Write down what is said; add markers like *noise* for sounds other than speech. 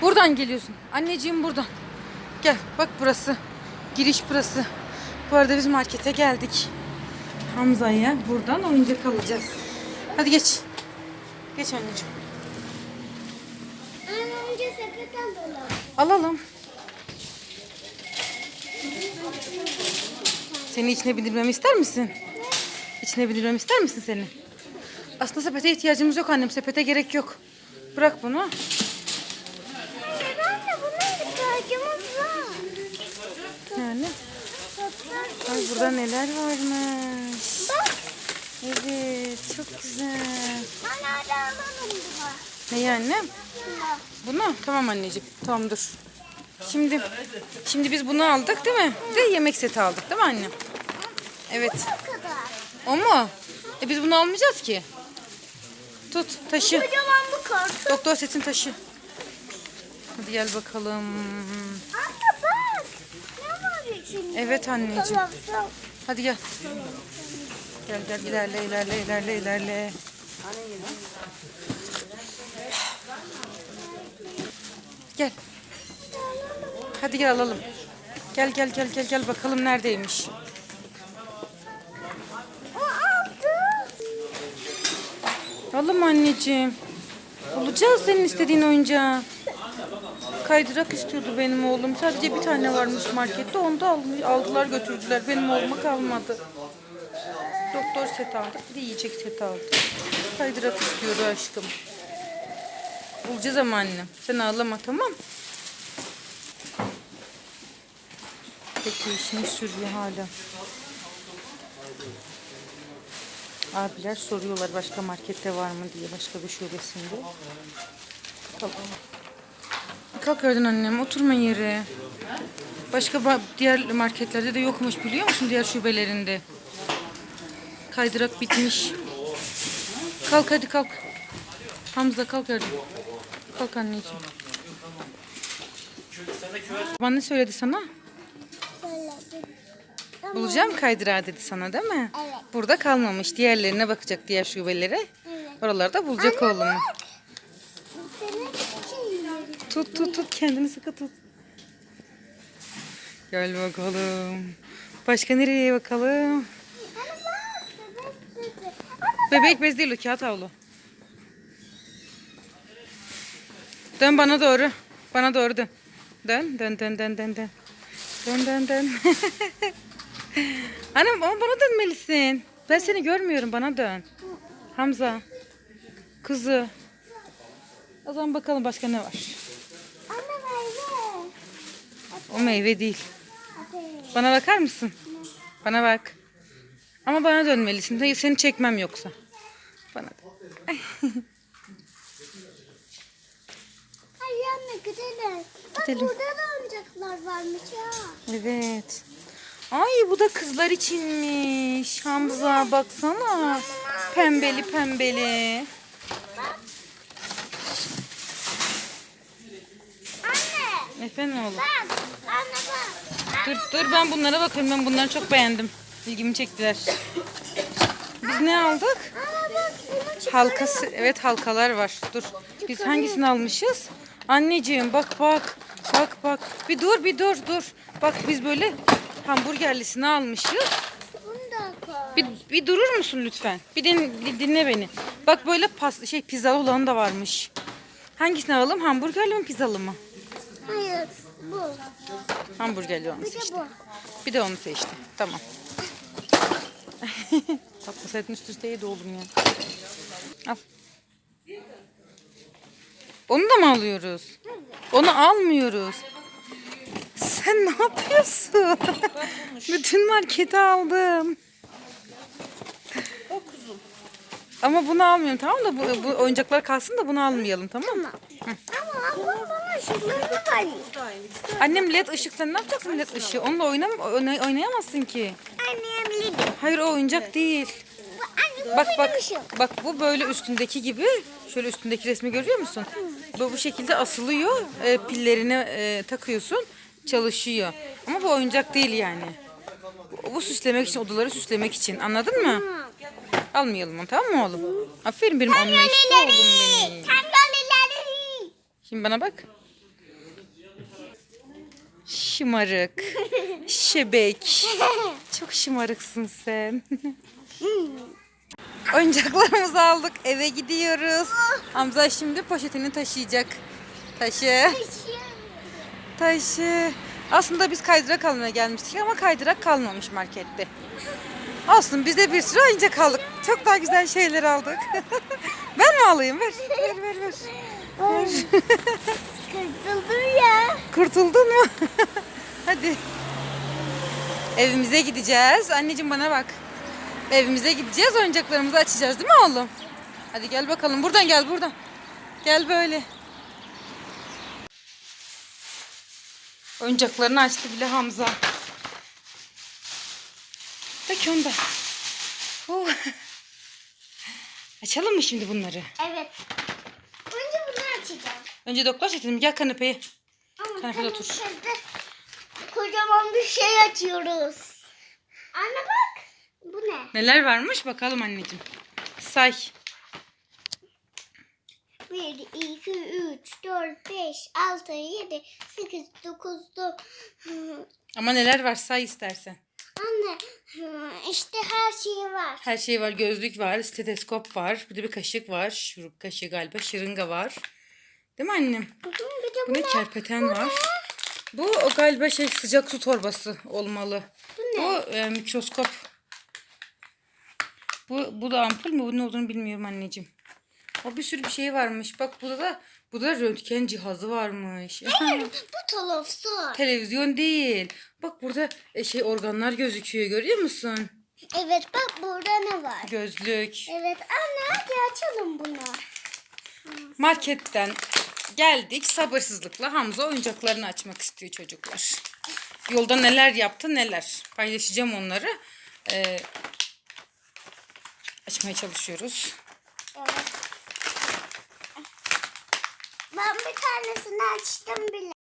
Buradan geliyorsun. Anneciğim buradan. Gel bak burası. Giriş burası. Bu arada biz markete geldik. Hamza'ya buradan oyuncak alacağız. Hadi geç. Geç anneciğim. Anne önce dolalım. Alalım. Seni içine bindirmemi ister misin? İçine bindirmemi ister misin seni? Aslında sepete ihtiyacımız yok annem. Sepete gerek yok. Bırak bunu. Var. Yani. Ay burada neler varmış. Bak. Evet çok güzel. Anne hadi alalım bunu. Tamam anneciğim. Tamam dur. Şimdi şimdi biz bunu aldık değil mi? Bir de yemek seti aldık değil mi anne? Evet. O mu? E biz bunu almayacağız ki. Tut taşı. Kocaman bu kartı. Doktor setin taşı. Hadi gel bakalım. Anne bak. Ne var içinde? Evet anneciğim. Hadi gel. Gel gel ilerle ilerle ilerle ilerle. Gel. Hadi gel alalım. Gel gel gel gel gel bakalım neredeymiş. Alalım anneciğim. Bulacağız senin istediğin oyuncağı. Kaydırak istiyordu benim oğlum. Sadece bir tane varmış markette. Onu da al- aldılar götürdüler. Benim oğluma kalmadı. Doktor set aldık. Bir de yiyecek set aldık. Kaydırak istiyordu aşkım. Bulacağız ama annem. Sen ağlama tamam. Peki işini sürüyor hala. Abiler soruyorlar başka markette var mı diye başka bir şubesinde. Kalk. Kalk oradan annem oturma yere. Başka ba- diğer marketlerde de yokmuş biliyor musun diğer şubelerinde. Kaydırak bitmiş. Kalk hadi kalk. Hamza kalk hadi. Kalk anneciğim. Baban ne söyledi sana? Bulacağım kaydırağı dedi sana değil mi? Evet. Burada kalmamış. Diğerlerine bakacak diğer şubelere. Evet. Oralarda bulacak. Senin için. Tut tut tut kendini sıkı tut. Gel bakalım. Başka nereye bakalım? Bebek bez değil o kağıt havlu. Dön bana doğru. Bana doğru dön. Dön dön dön dön dön dön. Dön dön dön. *laughs* Anam ama bana dönmelisin. Ben seni görmüyorum bana dön. Hamza. Kuzu. O zaman bakalım başka ne var. Anne meyve. O meyve değil. Bana bakar mısın? Bana bak. Ama bana dönmelisin. Hayır seni çekmem yoksa. Bana. Hadi *laughs* anne gidelim. Bak Gidelim. burada da oyuncaklar varmış ya. Evet. Ay bu da kızlar içinmiş. Hamza baksana. Pembeli pembeli. Anne Efendim oğlum. bak. Anne bak. Dur dur ben bunlara bakıyorum. Ben bunları çok beğendim. İlgimi çektiler. Biz ne aldık? Bak bunu. Halkası. Evet halkalar var. Dur. Biz hangisini almışız? Anneciğim bak bak. Bak bak. Bir dur bir dur dur. Bak biz böyle hamburgerlisini almışız. Bir, bir durur musun lütfen? Bir din- bir dinle beni. Bak böyle pas, şey pizzalı olan da varmış. Hangisini alalım? Hamburgerli mi pizzalı mı? Bu. Hamburgerli onu bu. Bir de onu seçtim. Tamam. *laughs* Tatlısaydın üst üste yedi oğlum ya. Al. Onu da mı alıyoruz? Onu almıyoruz. Sen ne yapıyorsun? *laughs* Bütün marketi aldım. Ama bunu almıyorum tamam da bu, bu oyuncaklar kalsın da bunu almayalım tamam mı? Ama ablam bana ışıklarını ver. Annem led ışık sen ne yapacaksın led ışığı? Onunla oynam oyna- oynayamazsın ki. Annem Hayır o oyuncak değil. Bu anne bu Bak benim bak bak bu böyle üstündeki gibi. Şöyle üstündeki resmi görüyor musun? Bu bu şekilde asılıyor. E, pillerini e, takıyorsun. Çalışıyor. Ama bu oyuncak değil yani. Bu, bu süslemek için odaları süslemek için. Anladın mı? Almayalım onu tamam mı oğlum? Aferin benim anlayışlı oğlum benim. Kangallileri. Şimdi bana bak. Şımarık. Şebek. Çok şımarıksın sen. *laughs* Oyuncaklarımızı aldık. Eve gidiyoruz. Hamza şimdi poşetini taşıyacak. Taşı. Taşı. Aslında biz kaydırak almaya gelmiştik ama kaydırak kalmamış markette. Olsun biz de bir sürü oyuncak aldık. Çok daha güzel şeyler aldık. *laughs* ben mi alayım? Ver. Ver ver ver. *laughs* Kırıldım ya. Kurtuldun mu? *laughs* Hadi. Evimize gideceğiz. Anneciğim bana bak. Evimize gideceğiz. Oyuncaklarımızı açacağız değil mi oğlum? Hadi gel bakalım. Buradan gel buradan. Gel böyle. Oyuncaklarını açtı bile Hamza. Peki onda. Oh. Açalım mı şimdi bunları? Evet. Önce bunu açacağım. Önce doktor çetelim. Gel kanepeye. Ama Kanepede otur. Kocaman bir şey açıyoruz. Anne bak. Bu ne? Neler varmış bakalım anneciğim. Say. 1, 2, 3, 4, 5, 6, 7, 8, 9, 10. Ama neler var say istersen. Anne işte her şey var. Her şey var. Gözlük var, steteskop var. Bir de bir kaşık var. Şurup kaşığı galiba. Şırınga var. Değil mi annem? Bir de Bu bu ne? ne? Kerpeten var. Bu o galiba şey sıcak su torbası olmalı. Bu ne? Bu e, mikroskop. Bu, bu da ampul mü? Bunun olduğunu bilmiyorum anneciğim. O bir sürü bir şey varmış. Bak burada da bu da röntgen cihazı varmış. Bu telefon. Televizyon değil. Bak burada e, şey organlar gözüküyor görüyor musun? Evet bak burada ne var? Gözlük. Evet anne hadi açalım bunu. Marketten geldik sabırsızlıkla Hamza oyuncaklarını açmak istiyor çocuklar. Yolda neler yaptı neler paylaşacağım onları. Ee, açmaya çalışıyoruz. Evet. Ben bir tanesini açtım bile.